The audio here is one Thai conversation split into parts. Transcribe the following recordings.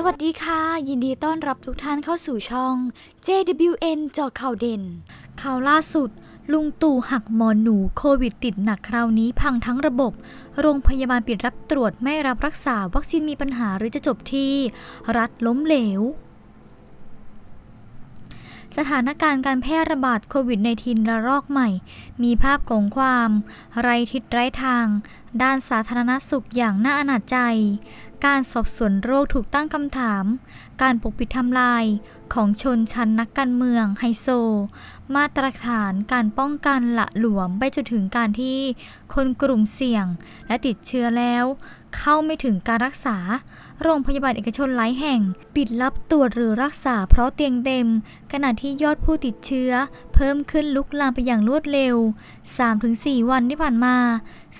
สวัสดีค่ะ ยินดีต้อนรับทุกท่านเข้าสู่ช่อง JWN เจาะข่าวเด่น ข่าวล่าสุด ลุงตู่หักหมอหนูโควิดติดหนักคราวนี้พังทั้งระบบ โรงพยาบาลปิดรับตรวจไม่รับรักษาวัคซีนมีปัญหาหรือจะจบที่ รัฐล้มเหลว สถานการณ์การแพร่ระบาดโควิด -19 ระลอกใหม่ มีภาพของความ ไร้ทิศไร้ทาง ด้านสาธารณสุขอย่างน่าอนาจใจ การสอบสวนโรคถูกตั้งคำถาม การปกปิดทำลายของชนชั้นนักการเมืองไฮโซ มาตรฐานการป้องกันละหลวมไปจนถึงการที่คนกลุ่มเสี่ยงและติดเชื้อแล้ว เข้าไม่ถึงการรักษา โรงพยาบาลเอกชนหลายแห่ง ปิดรับตรวจหรือรักษาเพราะเตียงเต็ม ขณะที่ยอดผู้ติดเชื้อ เพิ่มขึ้นลุกลามไปอย่างรวดเร็ว 3-4 วันที่ผ่านมา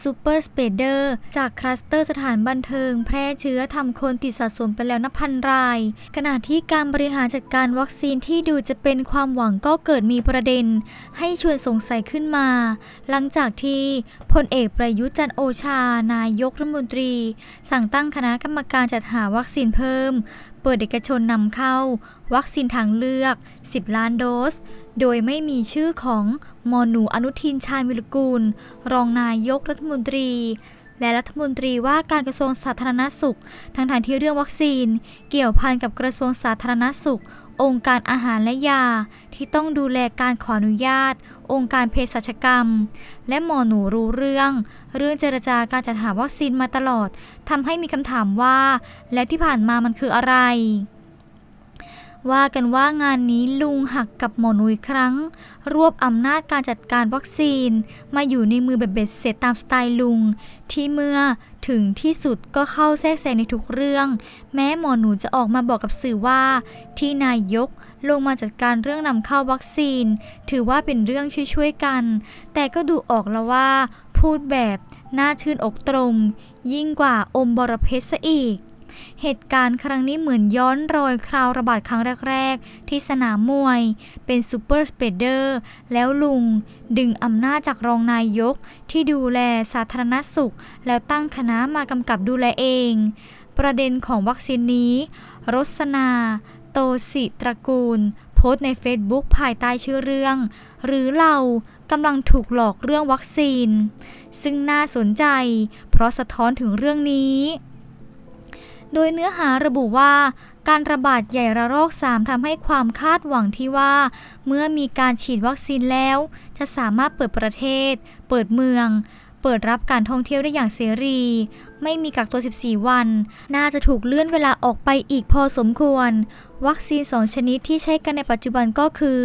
ซูเปอร์สเปเดอร์จากคลัสเตอร์สถานบันเทิง แพร่เชื้อทำคนติดสะสมไปแล้วนับพันราย ขณะที่การบริหารจัดการวัคซีนที่ดูจะเป็นความหวังก็เกิดมีประเด็น ให้ชวนสงสัยขึ้นมา หลังจากที่พลเอกประยุทธ์จันโอชานายกรัฐมนตรี สั่งตั้งคณะกรรมการจัดหาวัคซีนเพิ่ม เปิดเอกชนนำเข้า วัคซีนทางเลือก 10 ล้านโดส โดยไม่มีชื่อของมอหนูอนุทินชาญวิรกูล รองนายกรัฐมนตรี และรัฐมนตรีว่าการกระทรวงสาธารณสุข ทั้งทางที่เรื่องวัคซีน เกี่ยวพันกับกระทรวงสาธารณสุข องค์การอาหารและยา ที่ต้องดูแลการขออนุญาต องค์การเภสัชกรรม และหมอหนูรู้เรื่อง เรื่องเจรจาการจัดหาวัคซีนมาตลอดทำให้มีคำถามว่า และที่ผ่านมามันคืออะไร ว่ากันว่างานนี้ลุงหักกับหมอหนุยครั้ง รวบอำนาจการจัดการวัคซีน มาอยู่ในมือแบบเบ็ดเสร็จตามสไตล์ลุง ที่เมื่อถึงที่สุดก็เข้าแทรกแซงในทุกเรื่อง แม้หมอหนูจะออกมาบอกกับสื่อว่า ที่นายกลงมาจัดการเรื่องนำเข้าวัคซีน ถือว่าเป็นเรื่องช่วยๆกัน แต่ก็ดูออกแล้วว่า พูดแบบน่าชื่นอกตรงยิ่งกว่าอมบรเพชรซะอีก เหตุการณ์ครั้งนี้เหมือนย้อนรอยคราวระบาดครั้งแรก ๆ ที่สนามมวย เป็นซูเปอร์สเปเดอร์แล้วลุง ดึงอำนาจจากรองนายกที่ดูแลสาธารณสุข แล้วตั้งคณะมากำกับดูแลเอง ประเด็นของวัคซีนนี้ รสนา โตสิตระกูล โพสต์ใน Facebook ภายใต้ชื่อเรื่อง หรือเรากำลังถูกหลอกเรื่องวัคซีน ซึ่งน่าสนใจ เพราะสะท้อนถึงเรื่องนี้ โดยเนื้อหาระบุว่า การระบาดใหญ่ระลอก 3ทำให้ความคาดหวังที่ว่า เมื่อมีการฉีดวัคซีนแล้ว จะสามารถเปิดประเทศ เปิดเมือง เปิดรับการท่องเที่ยวได้อย่างเสรี ไม่มีกักตัว 14 วัน น่าจะถูกเลื่อนเวลาออกไปอีกพอสมควร วัคซีน 2 ชนิดที่ใช้กันในปัจจุบันก็คือ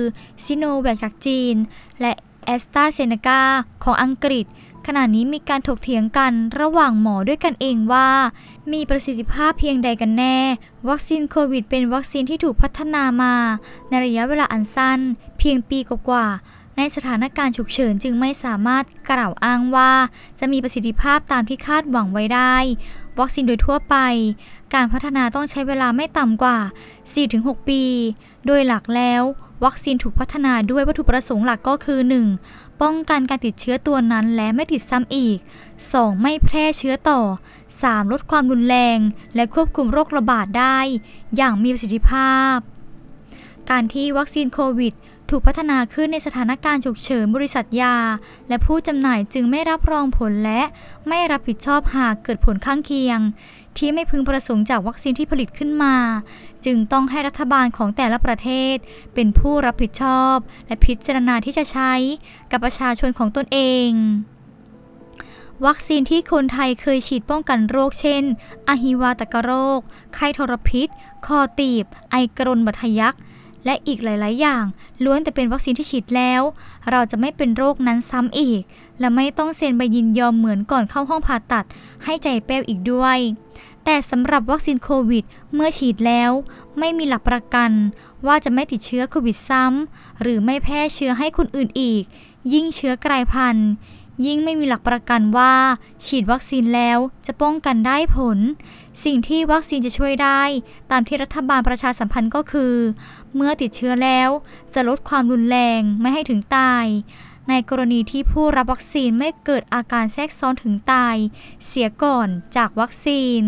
ซิโนแวคจากจีน และแอสตราเซเนกาของอังกฤษ ขณะนี้มีการถกเถียงกันระหว่างหมอด้วยกันเองว่า มีประสิทธิภาพเพียงใดกันแน่ วัคซีนโควิดเป็นวัคซีนที่ถูกพัฒนามา ในระยะเวลาอันสั้น เพียงปีกว่าๆในสถานการณ์ฉุกเฉินจึงไม่สามารถกล่าวอ้างว่า จะมีประสิทธิภาพตามที่คาดหวังไว้ได้ วัคซีนโดยทั่วไป การพัฒนาต้องใช้เวลาไม่ต่ำกว่า 4-6 ปี โดยหลักแล้ว วัคซีนถูกพัฒนาด้วยวัตถุประสงค์หลักก็คือ 1. ป้องกันการติดเชื้อตัวนั้นและไม่ติดซ้ำอีก 2. ไม่แพร่เชื้อต่อ 3. ลดความรุนแรง และควบคุมโรคระบาดได้ อย่างมีประสิทธิภาพ การที่วัคซีนโควิดถูกพัฒนาขึ้นในสถานการณ์ฉุกเฉินบริษัทยา และผู้จำหน่ายจึงไม่รับรองผลและไม่รับผิดชอบหากเกิดผลข้างเคียง ที่ไม่พึงประสงค์จากวัคซีนที่ผลิตขึ้นมา จึงต้องให้รัฐบาลของแต่ละประเทศ เป็นผู้รับผิดชอบ และพิจารณาที่จะใช้กับประชาชนของตนเองวัคซีนที่คนไทยเคยฉีดป้องกันโรคเช่น อหิวาตกโรค ไข้ทรพิษ คอตีบ ไอกรนบัทยักและอีกหลาย ๆ อย่าง ล้วนแต่เป็นวัคซีนที่ฉีดแล้ว เราจะไม่เป็นโรคนั้นซ้ำอีก และไม่ต้องเซ็นใบยินยอมเหมือนก่อนเข้าห้องผ่าตัด ให้ใจแป้วอีกด้วย แต่สำหรับวัคซีนโควิด เมื่อฉีดแล้ว ไม่มีหลักประกัน ว่าจะไม่ติดเชื้อโควิดซ้ำหรือไม่แพร่เชื้อให้คนอื่นอีก ยิ่งเชื้อกลายพันธุ์ ยิ่งไม่มีหลักประกันว่า ฉีดวัคซีนแล้วจะป้องกันได้ผล สิ่งที่วัคซีนจะช่วยได้ ตามที่รัฐบาลประชาสัมพันธ์ก็คือ เมื่อติดเชื้อแล้ว จะลดความรุนแรงไม่ให้ถึงตาย ในกรณีที่ผู้รับวัคซีนไม่เกิดอาการแทรกซ้อนถึงตาย เสียก่อนจากวัคซีน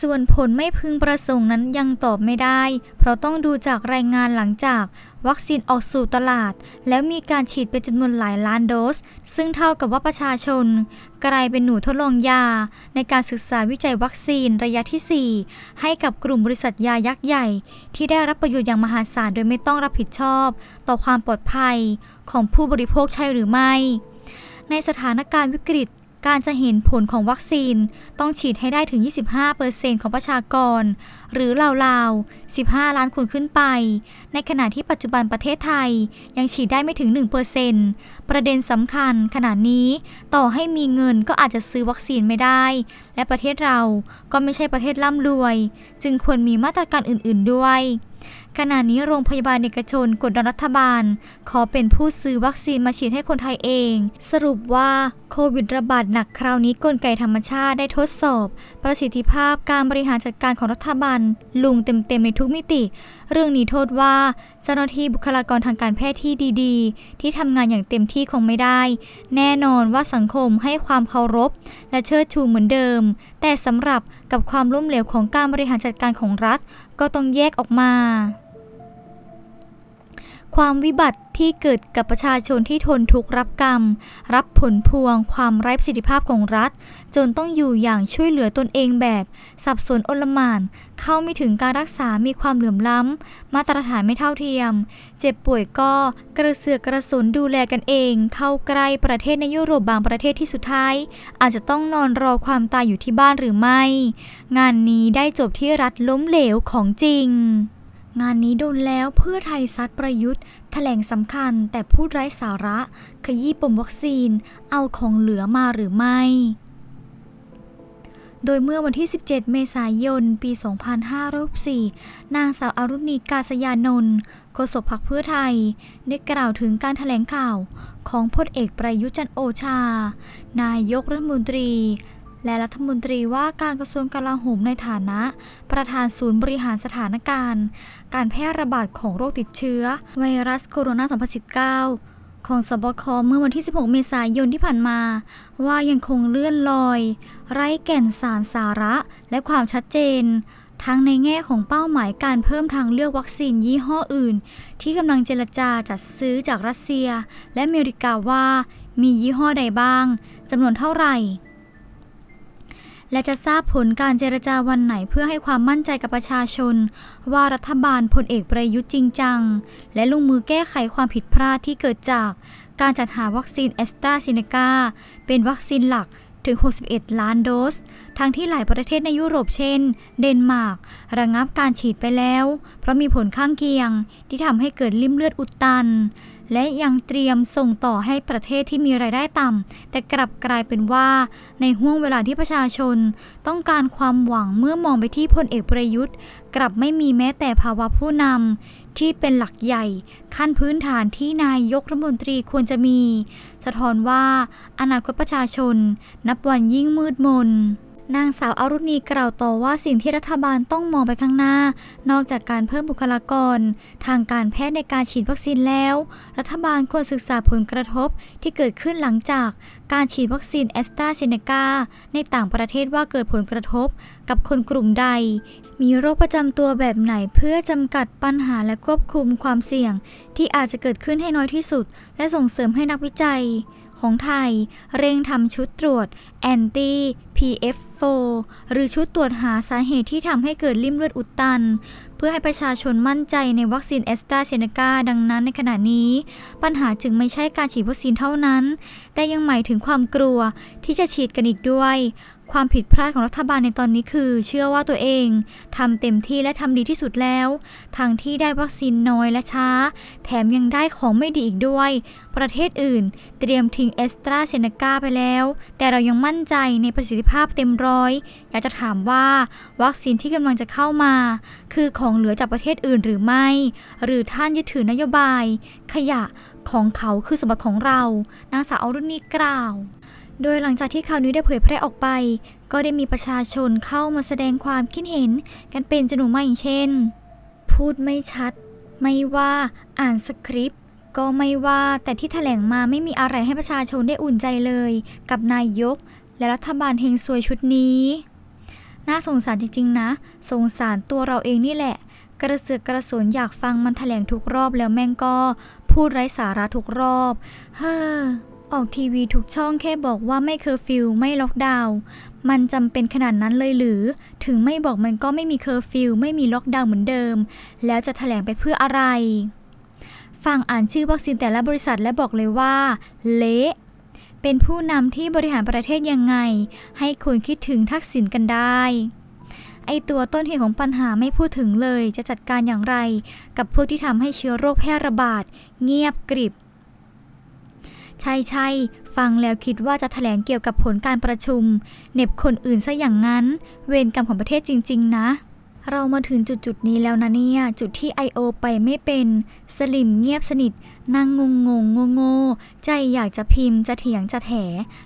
ส่วนผลไม่พึงประสงค์นั้นยังตอบไม่ได้ เพราะต้องดูจากรายงานหลังจาก วัคซีนออกสู่ตลาด แล้วมีการฉีดเป็นจำนวนหลายล้านโดส ซึ่งเท่ากับว่าประชาชน กลายเป็นหนูทดลองยา ในการศึกษาวิจัยวัคซีนระยะที่ 4 ให้กับกลุ่มบริษัทยายักษ์ใหญ่ ที่ได้รับประโยชน์อย่างมหาศาลโดยไม่ต้องรับผิดชอบ ต่อความปลอดภัยของผู้บริโภคใช่หรือไม่ ในสถานการณ์วิกฤต การจะเห็นผลของวัคซีนต้องฉีดให้ได้ถึง 25%ของประชากร หรือราวๆ 15 ล้านคนขึ้นไป ในขณะที่ปัจจุบันประเทศไทยยังฉีดได้ไม่ถึง 1%ประเด็นสำคัญขณะนี้ต่อให้มีเงินก็อาจจะซื้อวัคซีนไม่ได้ และประเทศเราก็ไม่ใช่ประเทศร่ำรวย จึงควรมีมาตรการอื่น ๆด้วย ขณะนี้โรงพยาบาลเอกชนกดดันรัฐบาล ขอเป็นผู้ซื้อวัคซีนมาฉีดให้คนไทยเอง สรุปว่าโควิดระบาดหนักคราวนี้กลไกธรรมชาติได้ทดสอบ ประสิทธิภาพการบริหารจัดการของรัฐบาล ลุงเต็มๆในทุกมิติ เรื่องนี้โทษว่าเจ้าหน้าที่บุคลากรทางการแพทย์ที่ดีๆ ที่ทำงานอย่างเต็มที่คงไม่ได้ แน่นอนว่าสังคมให้ความเคารพ และเชิดชูเหมือนเดิม แต่สำหรับกับความล้มเหลวของการบริหารจัดการของรัฐ ก็ต้องแยกออกมา ความวิบัติที่เกิดกับประชาชนที่ทนทุกข์รับกรรม รับผลพวง ความไร้ประสิทธิภาพของรัฐ จนต้องอยู่อย่างช่วยเหลือตนเองแบบ สับสนอนลมาน เข้าไม่ถึงการรักษามีความเหลื่อมล้ำ มาตรฐานไม่เท่าเทียม เจ็บป่วยก็กระเสือกกระสนดูแลกันเอง เข้าใกล้ประเทศในยุโรปบางประเทศที่สุดท้าย อาจจะต้องนอนรอความตายอยู่ที่บ้านหรือไม่ งานนี้ได้จบที่รัฐล้มเหลวของจริง งานนี้โดนแล้วเพื่อไทยซัดประยุทธ์แถลงสำคัญแต่พูดไร้สาระ ขยี้ปมวัคซีน เอาของเหลือมาหรือไม่ โดยเมื่อวันที่ 17 เมษายน ปี 2564 นางสาวอารุณีกาศยานนท์โฆษกพรรคเพื่อไทย ได้กล่าวถึงการแถลงข่าวของพลเอกประยุทธ์จันโอชา นายกรัฐมนตรี และรัฐมนตรีว่าการกระทรวงกลาโหมในฐานะ ประธานศูนย์บริหารสถานการณ์ การแพร่ระบาดของโรคติดเชื้อ ไวรัสโคโรนา2019ของสบคเมื่อวันที่ 16 เมษายนที่ผ่านมา ว่ายังคงเลื่อนลอย ไร้แก่นสารสาระและความชัดเจน ทั้งในแง่ของเป้าหมายการเพิ่มทางเลือกวัคซีนยี่ห้ออื่น ที่กำลังเจรจาจัดซื้อจากรัสเซีย และอเมริกาว่ามียี่ห้อใดบ้างจำนวนเท่าไหร่ และจะทราบผลการเจรจาวันไหนเพื่อให้ความมั่นใจกับประชาชน ว่ารัฐบาลพลเอกประยุทธ์จริงจัง และลงมือแก้ไขความผิดพลาดที่เกิดจาก การจัดหาวัคซีนแอสตราเซเนกาเป็นวัคซีนหลัก ถึง 61 ล้านโดส ทั้งที่หลายประเทศในยุโรปเช่น เดนมาร์กระงับการฉีดไปแล้ว เพราะมีผลข้างเคียงที่ทำให้เกิดลิ่มเลือดอุดตัน และยังเตรียมส่งต่อให้ประเทศที่มีรายได้ต่ำ แต่กลับกลายเป็นว่า ในห่วงเวลาที่ประชาชน ต้องการความหวังเมื่อมองไปที่พลเอกประยุทธ์ กลับไม่มีแม้แต่ภาวะผู้นำ ที่เป็นหลักใหญ่ขั้นพื้นฐานที่นายกรัฐมนตรีควรจะมี สะท้อนว่าอนาคตประชาชนนับวันยิ่งมืดมน นางสาวอารุณีกล่าวต่อว่าสิ่งที่รัฐบาลต้องมองไปข้างหน้า นอกจากการเพิ่มบุคลากร ทางการแพทย์ในการฉีดวัคซีนแล้ว รัฐบาลควรศึกษาผลกระทบที่เกิดขึ้นหลังจากการฉีดวัคซีนแอสตราเซเนกาในต่างประเทศว่าเกิดผลกระทบกับคนกลุ่มใด มีโรคประจำตัวแบบไหนเพื่อจำกัดปัญหาและควบคุมความเสี่ยง ที่อาจจะเกิดขึ้นให้น้อยที่สุด และส่งเสริมให้นักวิจัยของไทยเร่งทำชุดตรวจแอนตี้ PF4 หรือชุดตรวจหาสาเหตุที่ทำให้เกิดลิ่มเลือดอุดตัน เพื่อให้ประชาชนมั่นใจในวัคซีนแอสตราเซเนกาดังนั้นในขณะนี้ ปัญหาจึงไม่ใช่การฉีดวัคซีนเท่านั้น แต่ยังหมายถึงความกลัวที่จะฉีดกันอีกด้วย ความผิดพลาดของรัฐบาลในตอนนี้คือ เชื่อว่าตัวเองทำเต็มที่และทำดีที่สุดแล้วทางที่ได้วัคซีนน้อยและช้า แถมยังได้ของไม่ดีอีกด้วย ประเทศอื่น เตรียมทิ้งแอสตราเซเนกาไปแล้ว แต่เรายังมั่นใจในประสิทธิภาพเต็มร้อย อยากจะถามว่าวัคซีนที่กำลังจะเข้ามา คือของเหลือจากประเทศอื่นหรือไม่ หรือท่านยึดถือนโยบาย ขยะของเขาคือสมบัติของเรานางสาวอรุณีกล่าว โดยหลังจากที่ข่าวนี้ได้เผยแพร่ออกไป ก็ได้มีประชาชนเข้ามาแสดงความคิดเห็นกันเป็นจำนวนมากอย่างเช่น พูดไม่ชัด ไม่ว่าอ่านสคริปต์ ก็ไม่ว่าแต่ที่แถลงมาไม่มีอะไรให้ประชาชนได้อุ่นใจเลย กับนายก และรัฐบาลเฮงซวยชุดนี้ น่าสงสารจริง ๆ นะ สงสารตัวเราเองนี่แหละ กระเสือกกระสนอยากฟังมันแถลงทุกรอบแล้วแม่งก็ พูดไร้สาระทุกรอบ เฮ้อ ออกทีวีทุกช่องแค่บอกว่าไม่เคอร์ฟิวไม่ล็อกดาวน์มันจำเป็นขนาดนั้นเลยหรือ ถึงไม่บอกมันก็ไม่มีเคอร์ฟิวไม่มีล็อกดาวน์เหมือนเดิม แล้วจะแถลงไปเพื่ออะไร ฟังอ่านชื่อวัคซีนแต่ละบริษัทและบอกเลยว่า เละเป็นผู้นำที่บริหารประเทศยังไง ให้คุณคิดถึงทักษิณกันได้ ไอตัวต้นเหตุของปัญหาไม่พูดถึงเลย จะจัดการอย่างไร กับพวกที่ทำให้เชื้อโรคแพร่ระบาด เงียบกริบ ใช่ใช่ฟังแล้วคิดว่าจะแถลงเกี่ยวกับผลการประชุมเหน็บคนอื่นซะอย่างนั้น เวรกรรมของประเทศจริง ๆ นะเรามาถึงจุดจุดๆนี้แล้วนะเนี่ย จุดที่ I.O. ไปไม่เป็น สลิมเงียบสนิทนั่งงงงงโง่ๆใจอยากจะพิมพ์จะเถียงจะแถ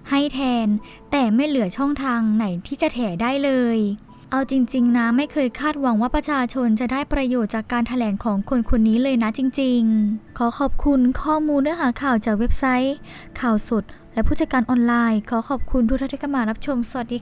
ให้แทน แต่ไม่เหลือช่องทางไหนที่จะแถได้เลย เอาจริง ๆ นะไม่เคยคาดหวังว่าประชาชนจะได้ประโยชน์จากการถแถลงของคนคนนี้เลยนะจริง ๆ ขอขอบคุณข้อมูลเนื้อหาข่าวจากเว็บไซต์ ข่าวสด และผู้จัดการออนไลน์ ขอขอบคุณทุกท่านที่เข้ามารับชมสวัสดีค่ะ